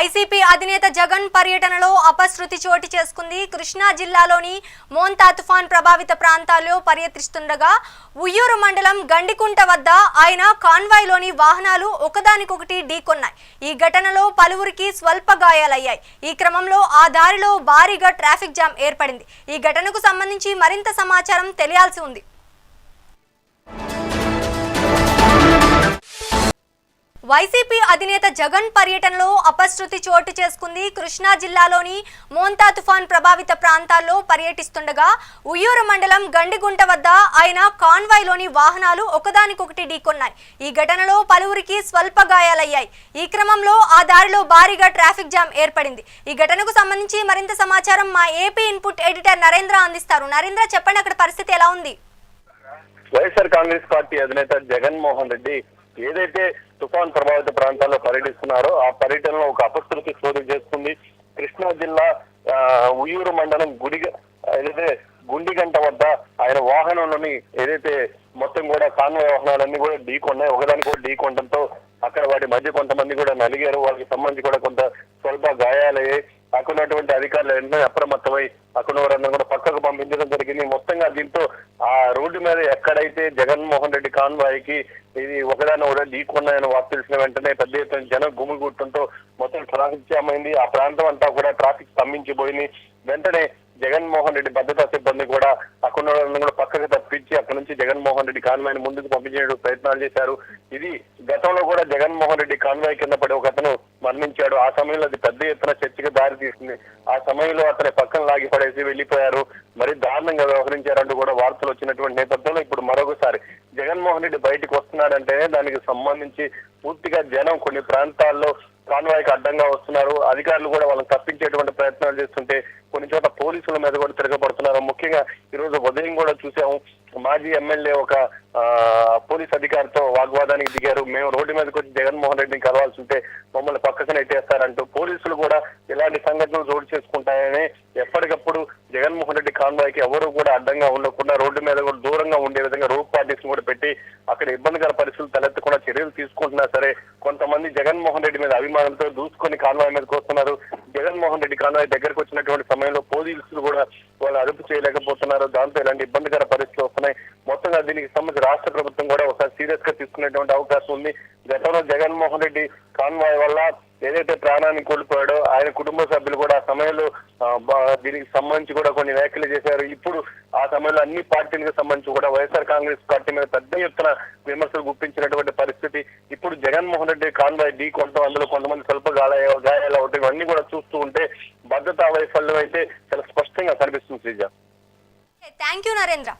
YCP అధినేత జగన్ పర్యటనలో అపశృతి చోటు చేసుకుంది. కృష్ణా జిల్లాలోని మోంతా తుఫాన్ ప్రభావిత ప్రాంతాల్లో పర్యటిస్తుండగా ఉయ్యూరు మండలం గండికుంట వద్ద ఆయన కాన్వాయ్లోని వాహనాలు ఒకదానికొకటి ఢీకొన్నాయి. ఈ ఘటనలో పలువురికి స్వల్ప గాయాలయ్యాయి. ఈ క్రమంలో ఆ దారిలో భారీగా ట్రాఫిక్ జామ్ ఏర్పడింది. ఈ ఘటనకు సంబంధించి మరింత సమాచారం తెలియాల్సి ఉంది. వైసీపీ అధినేత జగన్ పర్యటనలో అపశృతి చోటు చేసుకుంది. కృష్ణా జిల్లాలోని మోంతా తుఫాన్ ప్రభావిత ప్రాంతాల్లో పర్యటిస్తుండగా ఉయ్యూరు మండలం గండిగుంట వద్ద ఆయన కాన్వాయ్లోని వాహనాలు ఒకదానికొకటి ఢీకొన్నాయి. ఈ ఘటనలో పలువురికి స్వల్ప గాయాలయ్యాయి. ఈ క్రమంలో ఆ దారిలో భారీగా ట్రాఫిక్ జామ్ ఏర్పడింది. ఈ ఘటనకు సంబంధించి మరింత సమాచారం మా ఏపీ ఇన్పుట్ ఎడిటర్ నరేంద్ర అందిస్తారు. నరేంద్ర చెప్పండి అక్కడ పరిస్థితి ఎలా ఉంది? వైఎస్ఆర్ కాంగ్రెస్ పార్టీ అధినేత జగన్మోహన్ రెడ్డి ఏదైతే తుఫాన్ ప్రభావిత ప్రాంతాల్లో పర్యటిస్తున్నారు. ఆ పర్యటనలో ఒక అపశృతి చోటు చేసుకుంది. కృష్ణా జిల్లా ఆ, ఉయ్యూరు మండలం గుడి ఏదైతే గుండిగంట వద్ద ఆయన వాహనంలోని ఏదైతే మొత్తం కూడా కాన్వాయ్ వాహనాలన్నీ కూడా ఢీకొన్నాయి ఒకదాని కూడా ఢీకొనడంతో అక్కడ వాటి మధ్య కొంతమంది కూడా నలిగారు. వాళ్ళకి సంబంధించి కూడా కొంత స్వల్ప గాయాలయ్యాయి. అక్కడ ఉన్నటువంటి అధికారులు వెంటనే అప్రమత్తమై అక్కడ వారందరూ కూడా పక్కకు పంపించడం జరిగింది. మొత్తంగా దీంతో ఆ రోడ్డు మీద ఎక్కడైతే జగన్మోహన్ రెడ్డి కాన్వాయ్కి ఇది ఒకదాని ఒకటి ఢీకొన్నాయని వార్త తెలిసిన వెంటనే పెద్ద ఎత్తున జనం గుమిగూడటంతో మొత్తం ట్రాఫిక్ జామ్ అయింది. ఆ ప్రాంతం అంతా కూడా ట్రాఫిక్ స్తంభించిపోయింది. వెంటనే జగన్మోహన్ రెడ్డి భద్రతా సిబ్బంది కూడా అక్కడ కూడా పక్కకు తప్పించి అక్కడ నుంచి జగన్మోహన్ రెడ్డి కాన్వాయ్ని ముందుకు పంపించే ప్రయత్నాలు చేశారు. ఇది గతంలో కూడా జగన్మోహన్ రెడ్డి కాన్వాయ్ కింద పడి ఒక అతను మరణించాడు. ఆ సమయంలో అది పెద్ద ఎత్తున చర్చకు దారి తీసింది. ఆ సమయంలో అతని పక్కన లాగి పడేసి వెళ్ళిపోయారు మరి దారుణంగా వ్యవహరించారంటూ కూడా వార్తలు వచ్చినటువంటి నేపథ్యంలో ఇప్పుడు మరొకసారి జగన్మోహన్ రెడ్డి బయటకు వస్తున్నాడంటేనే దానికి సంబంధించి పూర్తిగా జనం కొన్ని ప్రాంతాల్లో కాన్వాయ్కి అడ్డంగా వస్తున్నారు. అధికారులు కూడా వాళ్ళని తప్పించేటువంటి ప్రయత్నాలు చేస్తుంటే కొన్ని చోట్ల పోలీసుల మీద కూడా తిరగబడుతున్నారు. ముఖ్యంగా కూడా చూసాము మాజీ ఎమ్మెల్యే ఒక పోలీస్ అధికారితో వాగ్వాదానికి దిగారు. మేము రోడ్డు మీదకి వచ్చి జగన్మోహన్ రెడ్డిని కలవాల్సి ఉంటే మమ్మల్ని పక్కకు నెట్టేస్తారంటూ పోలీసులు కూడా ఇలాంటి సంఘటనలు చోటు చేసుకుంటాయని ఎప్పటికప్పుడు జగన్మోహన్ రెడ్డి కాన్వాయ్కి ఎవరు కూడా అడ్డంగా ఉండకుండా రోడ్డు మీద కూడా దూరంగా ఉండే విధంగా రోడ్ పార్టీస్ కూడా పెట్టి అక్కడ ఇబ్బందికర పరిస్థితులు తలెత్తకుండా చర్యలు తీసుకుంటున్నా సరే కొంతమంది జగన్మోహన్ రెడ్డి మీద అభిమానంతో దూసుకొని కాన్వాయ్ మీదకి వస్తున్నారు. జగన్మోహన్ రెడ్డి కాన్వాయ్ దగ్గరకు వచ్చినటువంటి సమయంలో పోలీసులు కూడా వాళ్ళు అదుపు చేయలేకపోతున్నారు. దాంతో ఇలాంటి ఇబ్బందికర పరిస్థితులు వస్తున్నాయి. మొత్తంగా దీనికి సంబంధించి రాష్ట్ర ప్రభుత్వం కూడా ఒకసారి సీరియస్గా తీసుకునేటువంటి అవకాశం ఉంది. గతంలో జగన్మోహన్ రెడ్డి కాన్వాయ్ వల్ల ఏదైతే ప్రాణాన్ని కోల్పోయాడో ఆయన కుటుంబ సభ్యులు కూడా ఆ సమయంలో దీనికి సంబంధించి కూడా కొన్ని వ్యాఖ్యలు చేశారు. ఇప్పుడు ఆ సమయంలో అన్ని పార్టీలకు సంబంధించి కూడా వైఎస్ఆర్ కాంగ్రెస్ పార్టీ మీద పెద్ద ఎత్తున విమర్శలు గుప్పించినటువంటి పరిస్థితి. ఇప్పుడు జగన్మోహన్ రెడ్డి కాన్వాయ్ ఢీ కొంటాం అందులో కొంతమంది స్వల్ప గాయ గాయాలు అవటం ఇవన్నీ కూడా చూస్తూ ఉంటే భద్రతా వైఫల్యం అయితే చాలా స్పష్టంగా కనిపిస్తుంది శ్రీజ. Thank you Narendra